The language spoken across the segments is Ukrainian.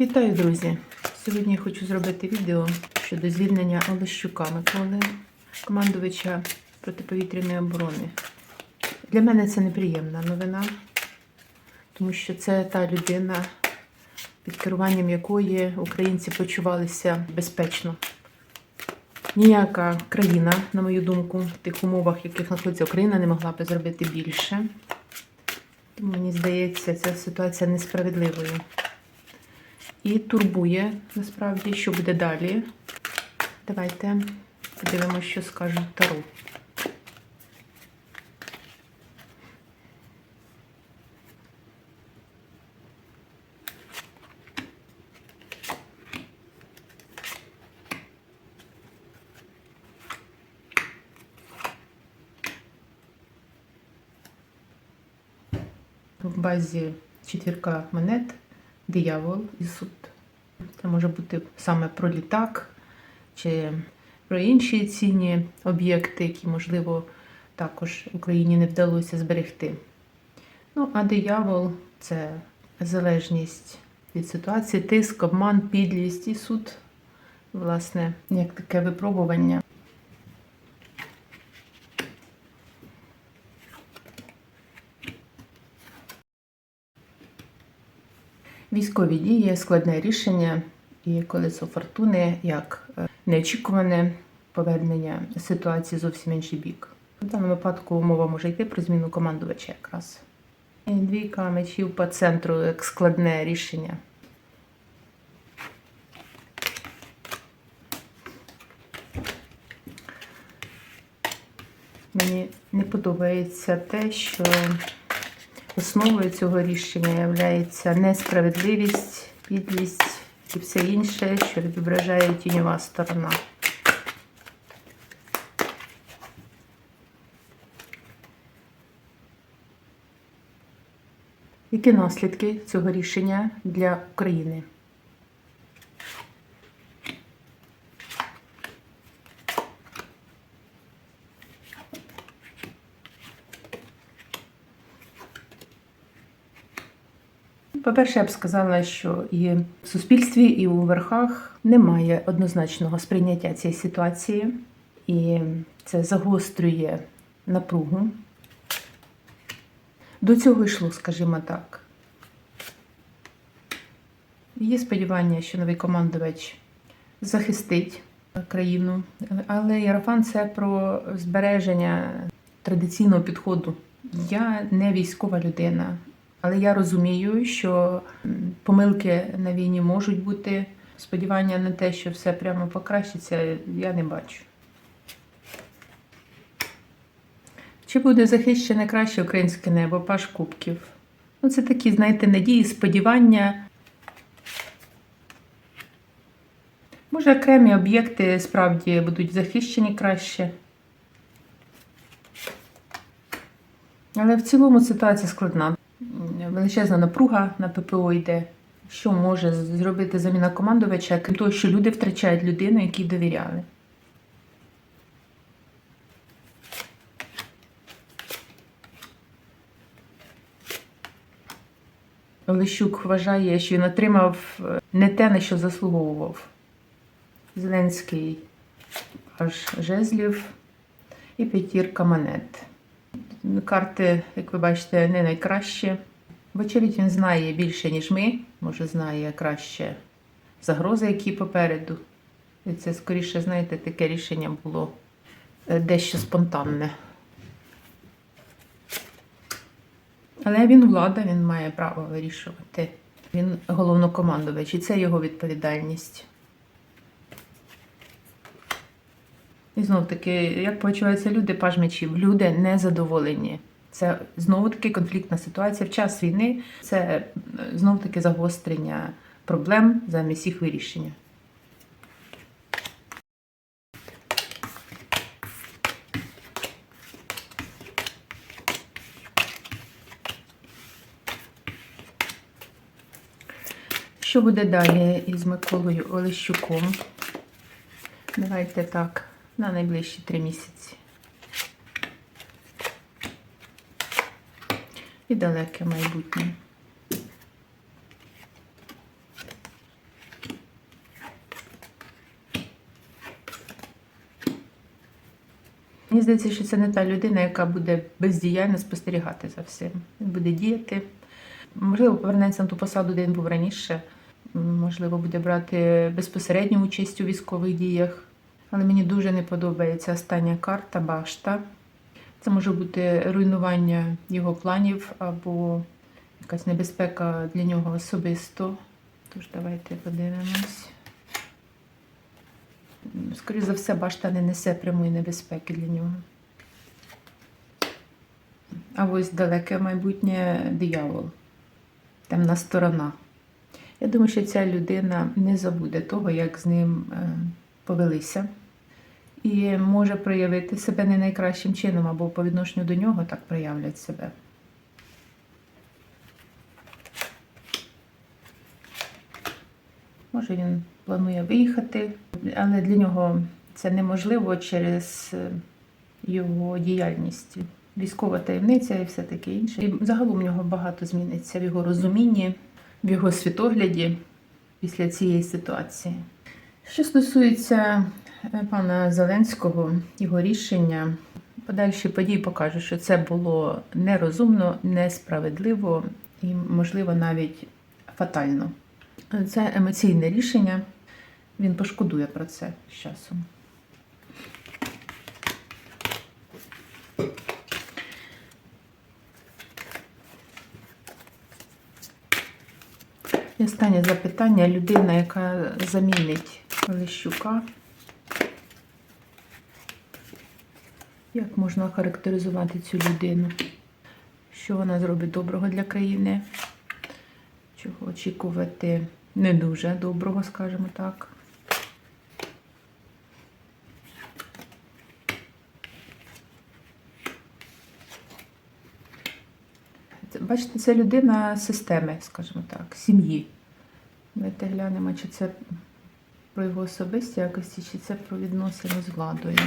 Вітаю, друзі! Сьогодні я хочу зробити відео щодо звільнення Олещука Миколи, командувача протиповітряної оборони. Для мене це неприємна новина, тому що це та людина, під керуванням якої українці почувалися безпечно. Ніяка країна, на мою думку, в тих умовах, в яких знаходиться Україна, не могла би зробити більше. Тому мені здається, ця ситуація несправедливою. І турбує насправді, що буде далі. Давайте подивимося, що скаже Таро. В базі четвірка монет, диявол і суд. Це може бути саме про літак чи про інші цінні об'єкти, які, можливо, також Україні не вдалося зберегти. Ну, а диявол це залежність від ситуації, тиск, обман, підлість і суд, власне, як таке випробування. Військові дії, складне рішення і колесо фортуни як е, неочікуване повернення ситуації зовсім інший бік. В даному випадку мова може йти про зміну командувача якраз. Двійка мечів по центру як складне рішення. Мені не подобається те, що Основою цього рішення є несправедливість, підлість і все інше, що відображає тіньова сторона. Які наслідки цього рішення для України? По-перше, я б сказала, що і в суспільстві, і у верхах немає однозначного сприйняття цієї ситуації, і це загострює напругу. До цього йшло, скажімо так. Є сподівання, що новий командувач захистить країну, але Єрофан це про збереження традиційного підходу. Я не військова людина. Але я розумію, що помилки на війні можуть бути. Сподівання на те, що все прямо покращиться, я не бачу. Чи буде захищене краще українське небо, паш кубків? Ну, це такі, знаєте, надії, сподівання. Може, окремі об'єкти справді будуть захищені краще. Але в цілому ситуація складна величезна напруга на ППО йде. Що може зробити заміна командувача, крім того, що люди втрачають людину, якій довіряли. Олещук вважає, що він отримав е, не те, на що заслуговував. Зеленський аж жезлів і п'ятірка монет. Карти, як ви бачите, не найкращі. Вочевидь, він знає більше, ніж ми, може, знає краще загрози, які попереду. І це, скоріше, знаєте, таке рішення було е, дещо спонтанне. Але він влада, він має право вирішувати. Він головнокомандувач, і це його відповідальність. І знов таки, як почуваються люди, паж мечів, люди незадоволені. Це знову таки конфліктна ситуація в час війни. Це е, знов таки загострення проблем замість їх вирішення. Що буде далі із Миколою Олещуком? Давайте так, на найближчі три місяці. І далеке майбутнє. Мені здається, що це не та людина, яка буде бездіяльно спостерігати за всім. Він буде діяти. Можливо, повернеться на ту посаду, де він був раніше. Можливо, буде брати безпосередню участь у військових діях. Але мені дуже не подобається остання карта башта. Це може бути руйнування його планів або якась небезпека для нього особисто. Тож давайте подивимось. Скоріше за все, башта не несе прямої небезпеки для нього. А ось далеке майбутнє диявол, темна сторона. Я думаю, що ця людина не забуде того, як з ним е, повелися, і може проявити себе не найкращим чином, або по відношенню до нього так проявлять себе. Може, він планує виїхати, але для нього це неможливо через е, його діяльність. Військова таємниця і все таке інше. І загалом в нього багато зміниться в його розумінні, в його світогляді після цієї ситуації. Що стосується е, пана Зеленського, його рішення, подальші події покажуть, що це було нерозумно, несправедливо і, можливо, навіть фатально. Це емоційне рішення. Він пошкодує про це з часом. І останнє запитання. Людина, яка замінить Лещука. Як можна характеризувати цю людину? Що вона зробить доброго для країни? Чого очікувати не дуже доброго, скажімо так. Бачите, це людина системи, скажімо так, сім'ї. Давайте глянемо, чи це про його особисті якості, чи це про відносини з владою.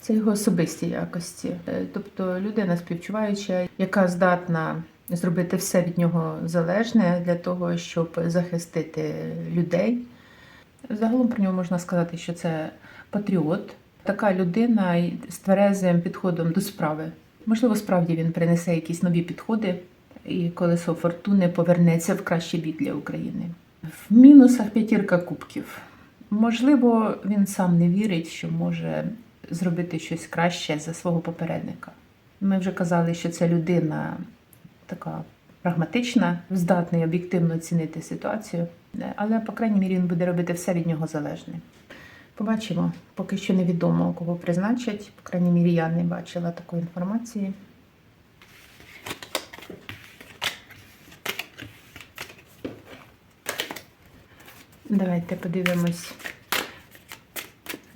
Це його особисті якості. Е, Тобто людина співчуваюча, яка здатна зробити все від нього залежне для того, щоб захистити людей. Загалом про нього можна сказати, що це патріот. Така людина з тверезим підходом до справи. Можливо, справді він принесе якісь нові підходи, і колесо фортуни повернеться в кращий бік для України. В мінусах п'ятірка кубків. Можливо, він сам не вірить, що може зробити щось краще за свого попередника. Ми вже казали, що це людина така прагматична, здатний об'єктивно оцінити ситуацію, але, по крайній мірі, він буде робити все від нього залежне. Побачимо, поки що невідомо, кого призначать. По крайній мірі, я не бачила такої інформації. Давайте подивимось,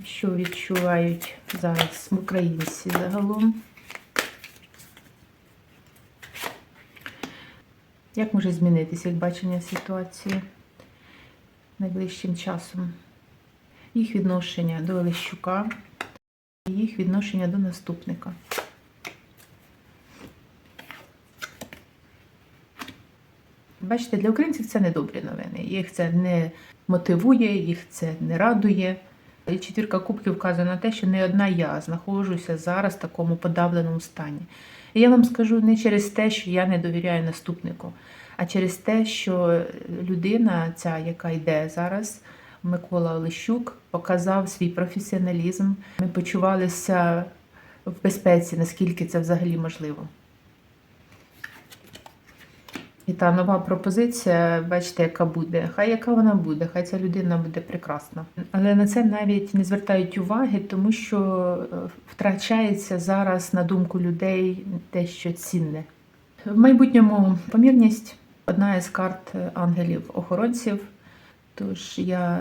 що відчувають зараз українці загалом. Як може змінитися їх бачення ситуації найближчим часом? Їх відношення до Олещука, і їх відношення до наступника. Бачите, для українців це не добрі новини. Їх це не мотивує, їх це не радує. І четвірка кубків вказує на те, що не одна я знаходжуся зараз в такому подавленому стані. І я вам скажу не через те, що я не довіряю наступнику, а через те, що людина, ця, яка йде зараз, Микола Олещук, показав свій професіоналізм. Ми почувалися в безпеці, наскільки це взагалі можливо. І та нова пропозиція, бачите, яка буде. Хай яка вона буде, хай ця людина буде прекрасна. Але на це навіть не звертають уваги, тому що е, втрачається зараз на думку людей те, що цінне. В майбутньому помірність одна із карт ангелів-охоронців. Тож я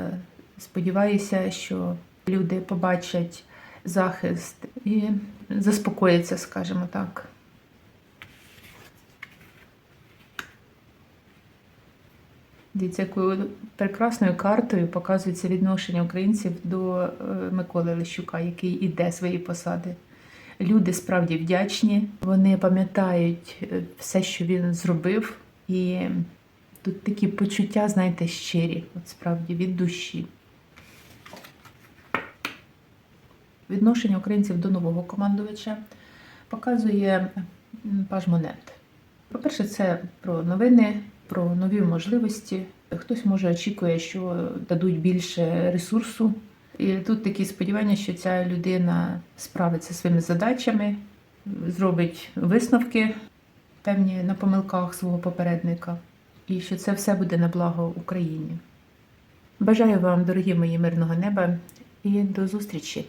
сподіваюся, що люди побачать захист і заспокояться, скажімо так. Дивіться, якою прекрасною картою показується відношення українців до е, Миколи Лещука, який іде свої посади. Люди справді вдячні, вони пам'ятають е, все, що він зробив, і тут такі почуття, знаєте, щирі, от справді від душі. відношення українців до нового командувача показує паж монет. По-перше, це про новини, про нові можливості. Хтось може очікує, що дадуть більше ресурсу. І тут такі сподівання, що ця людина справиться своїми задачами, зробить висновки певні на помилках свого попередника, і що це все буде на благо Україні. Бажаю вам, дорогі мої, мирного неба і до зустрічі!